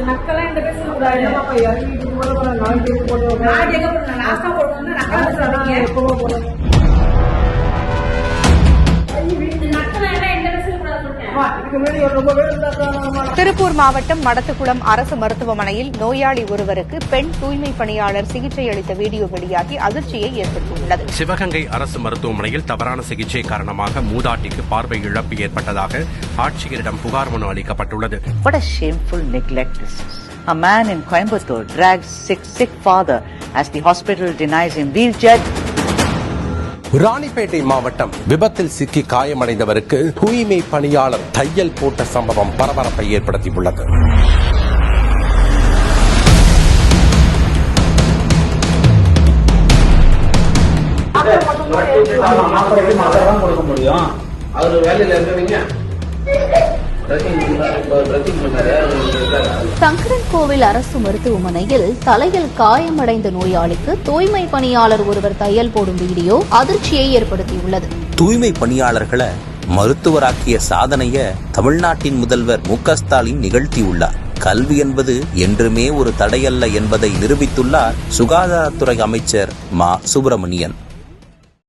இந்த நக்கெல்லாம் என்கிட்ட பேசக்கூடாது. நான் எங்க போறேன் லாஸ்டா போடணும்னா நக்கலா பேசாதீங்க திருப்பூர் மாவட்டம் மடத்துக்குளம் அரசு மருத்துவமனையில் நோயாளி ஒருவருக்கு பெண் தூய்மை பணியாளர் சிகிச்சை அளித்த வீடியோ வெளியாகி அதிர்ச்சியை ஏற்படுத்தியுள்ளது சிவகங்கை அரசு மருத்துவமனையில் தவறான சிகிச்சை காரணமாக மூதாட்டிக்கு பார்வை இழப்பு ஏற்பட்டதாக ஆட்சியரிடம் புகார் மனு அளிக்கப்பட்டுள்ளது What a shameful neglect this is. A man in Coimbatore drags sick, sick father as the hospital denies him wheelchair. Ranipet மாவட்டம் விபத்தில் சிக்கி காயமடைந்தவருக்கு தூய்மை பணியாளர் தையல் போட்ட சம்பவம் பரபரப்பை ஏற்படுத்தியுள்ளது. முடியும். அவர் வேலையில இருக்கவங்க சங்கரன் கோவில் அரசு மருத்துவமனையில் தலையில் காயமடைந்த நோயாளிக்கு தூய்மை பணியாளர் ஒருவர் தையல் போடும் வீடியோ அதிர்ச்சியை ஏற்படுத்தியுள்ளது. தூய்மை பணியாளர்களை மருத்துவராக்கிய சாதனைய தமிழ்நாட்டின் முதல்வர் மு க ஸ்டாலின் நிகழ்த்தியுள்ளார். கல்வி என்பது என்றுமே ஒரு தடையல்ல என்பதை நிரூபித்துள்ளார் சுகாதாரத்துறை அமைச்சர் மா. சுப்பிரமணியன்.